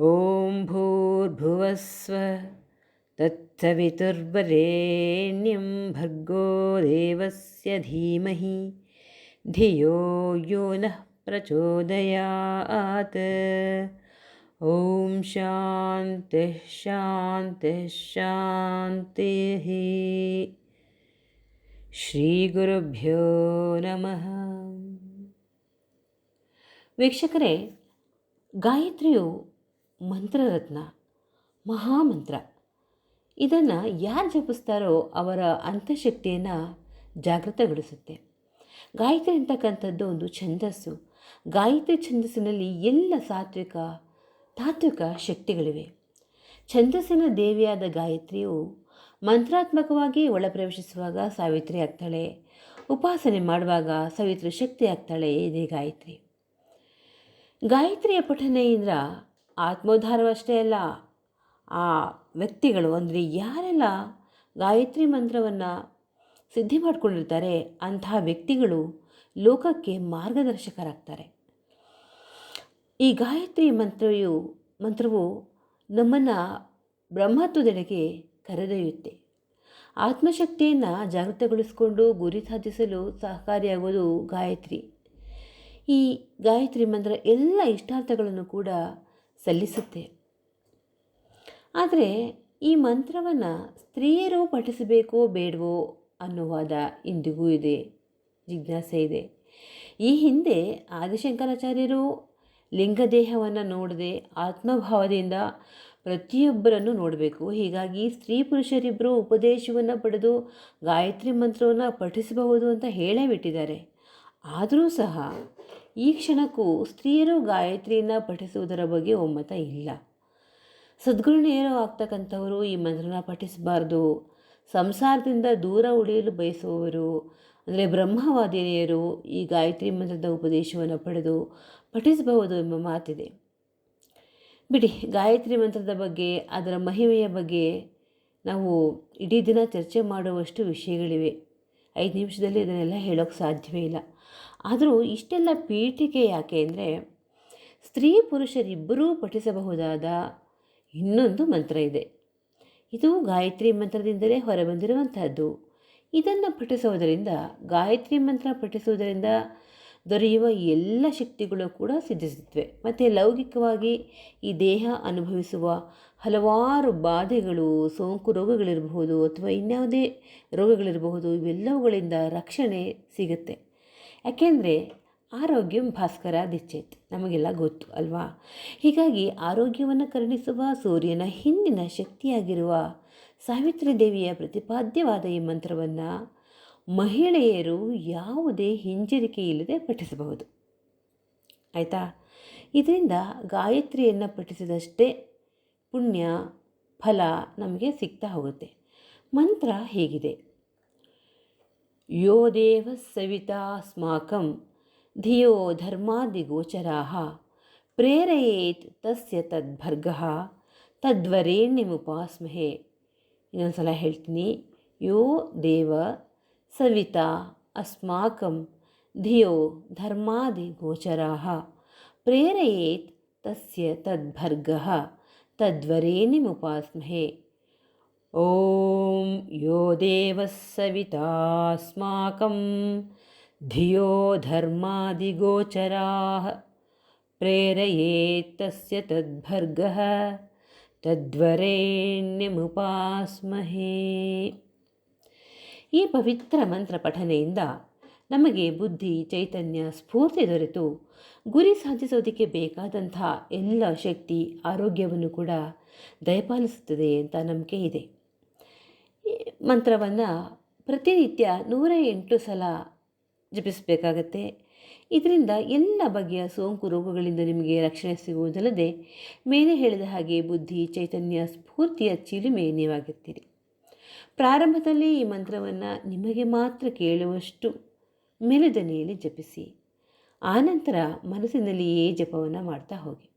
ॐ भूर्भुवस्व तत्सवितुर्वरेण्यं भर्गो देवस्य धीमहि धियो यो नः प्रचोदयात् ॐ शान्तिः शान्तिः शान्तिः ಶ್ರೀಗುರುಭ್ಯೋ ನಮಃ ವೀಕ್ಷಕರೇ ಗಾಯತ್ರಿಯು ಮಂತ್ರರತ್ನ, ಮಹಾಮಂತ್ರ. ಇದನ್ನು ಯಾರು ಜಪಿಸ್ತಾರೋ ಅವರ ಅಂತಃಶಕ್ತಿಯನ್ನು ಜಾಗೃತಗೊಳಿಸುತ್ತೆ. ಗಾಯತ್ರಿ ಅಂತಕ್ಕಂಥದ್ದು ಒಂದು ಛಂದಸ್ಸು. ಗಾಯತ್ರಿ ಛಂದಸ್ಸಿನಲ್ಲಿ ಎಲ್ಲ ಸಾತ್ವಿಕ, ತಾತ್ವಿಕ ಶಕ್ತಿಗಳಿವೆ. ಛಂದಸ್ಸಿನ ದೇವಿಯಾದ ಗಾಯತ್ರಿಯು ಮಂತ್ರಾತ್ಮಕವಾಗಿ ಒಳಪ್ರವೇಶಿಸುವಾಗ ಸಾವಿತ್ರಿ ಆಗ್ತಾಳೆ. ಉಪಾಸನೆ ಮಾಡುವಾಗ ಸಾವಿತ್ರಿ ಶಕ್ತಿ ಆಗ್ತಾಳೆ ಇದೇ ಗಾಯತ್ರಿ. ಗಾಯತ್ರಿಯ ಪಠನೆಯಿಂದ ಆತ್ಮೋದ್ಧಾರವಷ್ಟೇ ಅಲ್ಲ. ಆ ವ್ಯಕ್ತಿಗಳು ಅಂದರೆ ಯಾರೆಲ್ಲ ಗಾಯತ್ರಿ ಮಂತ್ರವನ್ನು ಸಿದ್ಧಿ ಮಾಡಿಕೊಂಡಿರ್ತಾರೆ ಅಂತಹ ವ್ಯಕ್ತಿಗಳು ಲೋಕಕ್ಕೆ ಮಾರ್ಗದರ್ಶಕರಾಗ್ತಾರೆ. ಈ ಗಾಯತ್ರಿ ಮಂತ್ರವು ಮಂತ್ರವು ನಮ್ಮನ್ನು ಬ್ರಹ್ಮತ್ವದೆಡೆಗೆ ಕರೆದೊಯ್ಯುತ್ತೆ. ಆತ್ಮಶಕ್ತಿಯನ್ನು ಜಾಗೃತಗೊಳಿಸಿಕೊಂಡು ಗುರಿ ಸಾಧಿಸಲು ಸಹಕಾರಿಯಾಗೋದು ಗಾಯತ್ರಿ. ಈ ಗಾಯತ್ರಿ ಮಂತ್ರ ಎಲ್ಲ ಇಷ್ಟಾರ್ಥಗಳನ್ನು ಕೂಡ ಸಲ್ಲಿಸುತ್ತೆ. ಆದರೆ ಈ ಮಂತ್ರವನ್ನು ಸ್ತ್ರೀಯರು ಪಠಿಸಬೇಕೋ ಬೇಡವೋ ಅನ್ನುವಾದ ಇಂದಿಗೂ ಇದೆ, ಜಿಜ್ಞಾಸೆ ಇದೆ. ಈ ಹಿಂದೆ ಆದಿಶಂಕರಾಚಾರ್ಯರು ಲಿಂಗದೇಹವನ್ನು ನೋಡದೆ ಆತ್ಮಭಾವದಿಂದ ಪ್ರತಿಯೊಬ್ಬರನ್ನು ನೋಡಬೇಕು. ಹೀಗಾಗಿ ಸ್ತ್ರೀ ಪುರುಷರಿಬ್ಬರು ಉಪದೇಶವನ್ನು ಪಡೆದು ಗಾಯತ್ರಿ ಮಂತ್ರವನ್ನು ಪಠಿಸಬಹುದು ಅಂತ ಹೇಳೇ ಬಿಟ್ಟಿದ್ದಾರೆ. ಆದರೂ ಸಹ ಈ ಕ್ಷಣಕ್ಕೂ ಸ್ತ್ರೀಯರು ಗಾಯತ್ರಿಯನ್ನು ಪಠಿಸುವುದರ ಬಗ್ಗೆ ಒಮ್ಮತ ಇಲ್ಲ. ಸದ್ಗುರುಣಿಯರು ಆಗ್ತಕ್ಕಂಥವರು ಈ ಮಂತ್ರನ ಪಠಿಸಬಾರ್ದು. ಸಂಸಾರದಿಂದ ದೂರ ಉಳಿಯಲು ಬಯಸುವವರು, ಅಂದರೆ ಬ್ರಹ್ಮವಾದಿನಿಯರು ಈ ಗಾಯತ್ರಿ ಮಂತ್ರದ ಉಪದೇಶವನ್ನು ಪಡೆದು ಪಠಿಸಬಹುದು ಎಂಬ ಮಾತಿದೆ. ಬಿಡಿ, ಗಾಯತ್ರಿ ಮಂತ್ರದ ಬಗ್ಗೆ, ಅದರ ಮಹಿಮೆಯ ಬಗ್ಗೆ ನಾವು ಇಡೀ ದಿನ ಚರ್ಚೆ ಮಾಡುವಷ್ಟು ವಿಷಯಗಳಿವೆ. ಐದು ನಿಮಿಷದಲ್ಲಿ ಇದನ್ನೆಲ್ಲ ಹೇಳೋಕ್ಕೆ ಸಾಧ್ಯವೇ ಇಲ್ಲ. ಆದರೂ ಇಷ್ಟೆಲ್ಲ ಪೀಠಿಕೆ ಯಾಕೆ ಅಂದರೆ, ಸ್ತ್ರೀ ಪುರುಷರಿಬ್ಬರೂ ಪಠಿಸಬಹುದಾದ ಇನ್ನೊಂದು ಮಂತ್ರ ಇದೆ. ಇದು ಗಾಯತ್ರಿ ಮಂತ್ರದಿಂದಲೇ ಹೊರಬಂದಿರುವಂಥದ್ದು ಇದನ್ನು ಪಠಿಸುವುದರಿಂದ ಗಾಯತ್ರಿ ಮಂತ್ರ ಪಠಿಸುವುದರಿಂದ ದೊರೆಯುವ ಎಲ್ಲ ಶಕ್ತಿಗಳು ಕೂಡ ಸಿದ್ಧಿಸುತ್ತವೆ. ಮತ್ತು ಲೌಕಿಕವಾಗಿ ಈ ದೇಹ ಅನುಭವಿಸುವ ಹಲವಾರು ಬಾಧೆಗಳು, ಸೋಂಕು ರೋಗಗಳಿರಬಹುದು ಅಥವಾ ಇನ್ಯಾವುದೇ ರೋಗಗಳಿರಬಹುದು, ಇವೆಲ್ಲವುಗಳಿಂದ ರಕ್ಷಣೆ ಸಿಗುತ್ತೆ. ಯಾಕೆಂದರೆ ಆರೋಗ್ಯಂ ಭಾಸ್ಕರ ದಿಚ್ಚೇತ್. ನಮಗೆಲ್ಲ ಗೊತ್ತು ಅಲ್ವಾ? ಹೀಗಾಗಿ ಆರೋಗ್ಯವನ್ನು ಕರುಣಿಸುವ ಸೂರ್ಯನ ಹಿಂದಿನ ಶಕ್ತಿಯಾಗಿರುವ ಸಾವಿತ್ರಿ ದೇವಿಯ ಪ್ರತಿಪಾದ್ಯವಾದ ಈ ಮಂತ್ರವನ್ನು ಮಹಿಳೆಯರು ಯಾವುದೇ ಹಿಂಜರಿಕೆ ಇಲ್ಲದೆ ಪಠಿಸಬಹುದು. ಆಯಿತಾ? ಇದರಿಂದ ಗಾಯತ್ರಿಯನ್ನು ಪಠಿಸಿದಷ್ಟೇ ಪುಣ್ಯ, ಫಲ ನಮಗೆ ಸಿಗ್ತಾ ಹೋಗುತ್ತೆ. ಮಂತ್ರ ಹೇಗಿದೆ. ಯೋ ದೇವ ಸವಿತಾಸ್ಮಾಕಂ ಧಿಯೋ ಧರ್ಮಾದಿಗೋಚರಾ ಪ್ರೇರಯೇತ್ ತಸ್ಯ ತದ್ಭರ್ಗ ತದ್ವರೇಣ್ಯಮುಪಾಸ್ಮಹೆ. ಇನ್ನೊಂದು ಸಲ ಹೇಳ್ತೀನಿ. ಯೋ ದೇವ सविता अस्माकं धियो धर्मादिगोचराः। प्रेरयेत् तस्य तद्भर्गः तद्वरेणिमुपास्महे ॐ यो देवः सवितास्माकं धियो धर्मादिगोचराः। प्रेरयेत् तस्य तद्भर्गः तद्वरेण्यमुपास्महे। ಈ ಪವಿತ್ರ ಮಂತ್ರ ಪಠನೆಯಿಂದ ನಮಗೆ ಬುದ್ಧಿ, ಚೈತನ್ಯ, ಸ್ಫೂರ್ತಿ ದೊರೆತು. ಗುರಿ ಸಾಧಿಸೋದಕ್ಕೆ ಬೇಕಾದಂಥ ಎಲ್ಲ ಶಕ್ತಿ, ಆರೋಗ್ಯವನ್ನು ಕೂಡ ದಯಪಾಲಿಸುತ್ತದೆ ಅಂತ ನಂಬಿಕೆ ಇದೆ. ಮಂತ್ರವನ್ನು ಪ್ರತಿನಿತ್ಯ ನೂರ ಎಂಟು ಸಲ ಜಪಿಸಬೇಕಾಗತ್ತೆ. ಇದರಿಂದ ಎಲ್ಲ ಬಗೆಯ ಸೋಂಕು ರೋಗಗಳಿಂದ ನಿಮಗೆ ರಕ್ಷಣೆ ಸಿಗುವುದಲ್ಲದೆ, ಮೇಲೆ ಹೇಳಿದ ಹಾಗೆ ಬುದ್ಧಿ, ಚೈತನ್ಯ, ಸ್ಫೂರ್ತಿಯ ಚಿಲುಮೆ ನೀವಾಗಿರ್ತೀರಿ. ಪ್ರಾರಂಭದಲ್ಲಿ ಈ ಮಂತ್ರವನ್ನು ನಿಮಗೆ ಮಾತ್ರ ಕೇಳುವಷ್ಟು ಮೆಲುದನೆಯಲ್ಲಿ ಜಪಿಸಿ. ಆನಂತರ ಮನಸ್ಸಿನಲ್ಲಿಯೇ ಜಪವನ್ನು ಮಾಡ್ತಾ ಹೋಗಿ.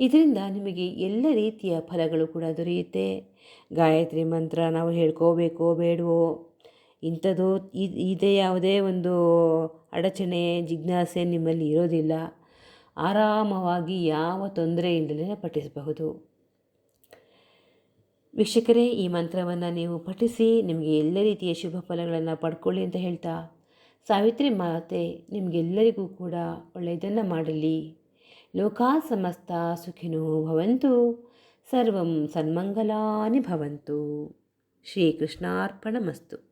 ಇದರಿಂದ ನಿಮಗೆ ಎಲ್ಲ ರೀತಿಯ ಫಲಗಳು ಕೂಡ ದೊರೆಯುತ್ತೆ. ಗಾಯತ್ರಿ ಮಂತ್ರ ನಾವು ಹೇಳ್ಕೋಬೇಕೋ, ಬೇಡವೋ. ಇಂಥದ್ದು ಇದೇ ಯಾವುದೇ ಒಂದು ಅಡಚಣೆ, ಜಿಜ್ಞಾಸೆ ನಿಮ್ಮಲ್ಲಿ ಇರೋದಿಲ್ಲ. ಆರಾಮವಾಗಿ ಯಾವ ತೊಂದರೆಯಿಂದಲೇ ಪಠಿಸಬಹುದು. ವೀಕ್ಷಕರೇ, ಈ ಮಂತ್ರವನ್ನು ನೀವು ಪಠಿಸಿ ನಿಮಗೆ ಎಲ್ಲ ರೀತಿಯ ಶುಭ ಫಲಗಳನ್ನು ಪಡ್ಕೊಳ್ಳಿ ಅಂತ ಹೇಳ್ತಾ, ಸಾವಿತ್ರಿ ಮಾತೆ ನಿಮಗೆಲ್ಲರಿಗೂ ಕೂಡ ಒಳ್ಳೆಯದನ್ನು ಮಾಡಲಿ. ಲೋಕಾ ಸಮಸ್ತ ಸುಖಿನೋ ಭವಂತು, ಸರ್ವಂ ಸನ್ಮಂಗಲಾನಿ ಭವಂತು. ಶ್ರೀಕೃಷ್ಣಾರ್ಪಣಮಸ್ತು.